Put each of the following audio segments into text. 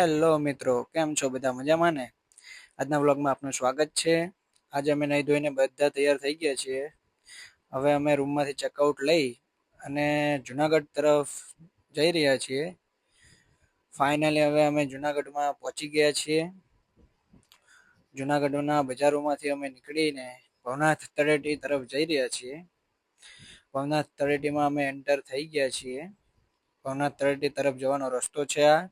Hello મિત્રો, કેમ છો બધા મજામાં ને? આજના વ્લોગમાં આપનું સ્વાગત છે. આજે અમે નહીં ધોઈને બધા તૈયાર થઈ ગયા છીએ. હવે અમે રૂમમાંથી ચેકઆઉટ લઈ અને જુનાગઢ તરફ જઈ રહ્યા છીએ. ફાઇનલી હવે અમે જુનાગઢમાં પહોંચી ગયા છીએ. જુનાગઢના બજારોમાંથી અમે નીકળીને ભવનાથ તળેટી તરફ જઈ રહ્યા છીએ. ભવનાથ તળેટીમાં અમે એન્ટર થઈ ગયા છીએ. ભવનાથ તળેટી તરફ જવાનો રસ્તો છે આ.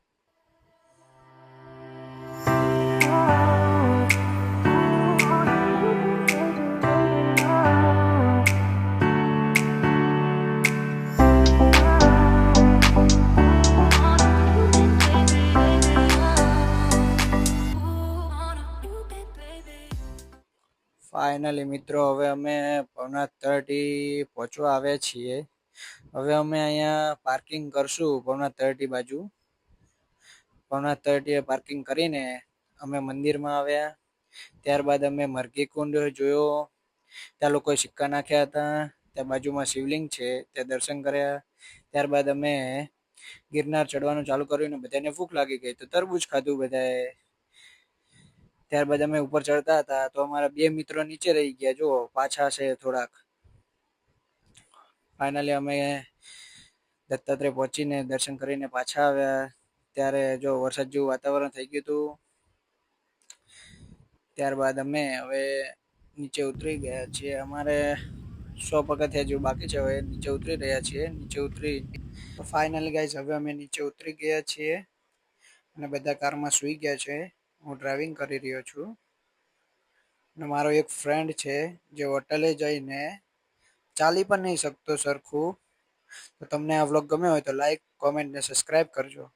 ફાઇનલી મિત્રો, હવે અમે ભવનાથ તળેટી પહોંચવા આવ્યા છીએ. હવે અમે અહીંયા પાર્કિંગ કરશું ભવનાથ તળેટી બાજુ. ભવનાથ તળેટીએ પાર્કિંગ કરીને અમે મંદિરમાં આવ્યા. ત્યારબાદ અમે મરઘી કુંડ જોયો. ત્યાં લોકોએ સિક્કા નાખ્યા હતા. ત્યાં બાજુમાં શિવલિંગ છે, ત્યાં દર્શન કર્યા. ત્યારબાદ અમે ગિરનાર ચડવાનું ચાલુ કર્યું ને બધાને ભૂખ લાગી ગઈ તો તરબૂચ ખાધું બધાએ. ત્યારબાદ અમે ઉપર ચડતા હતા, તો અમારા બે મિત્રો નીચે રહી ગયા. જો પાછા છે થોડાક. ફાઇનલી અમે દત્તાત્રેય પહોંચીને દર્શન કરીને પાછા આવ્યા. ત્યારે જો વરસાદ જેવું વાતાવરણ થઈ ગયું હતું, ત્યારબાદ અમે હવે નીચે ઉતરી ગયા છીએ. અમારે સો પગથિયા જેવું બાકી છે, હવે નીચે ઉતરી રહ્યા છીએ, નીચે ઉતરી. ફાઇનલી ગાઈઝ હવે અમે નીચે ઉતરી ગયા છીએ અને બધા કારમાં સૂઈ ગયા છે. હું ડ્રાઇવિંગ કરી રહ્યો છું. અને મારો એક ફ્રેન્ડ છે, જે હોટલે જઈને ચાલી પણ નહીં શકતો સરખું. તો તમને આ વ્લોગ ગમ્યો હોય તો લાઈક કોમેન્ટ ને સબસ્ક્રાઈબ કરજો.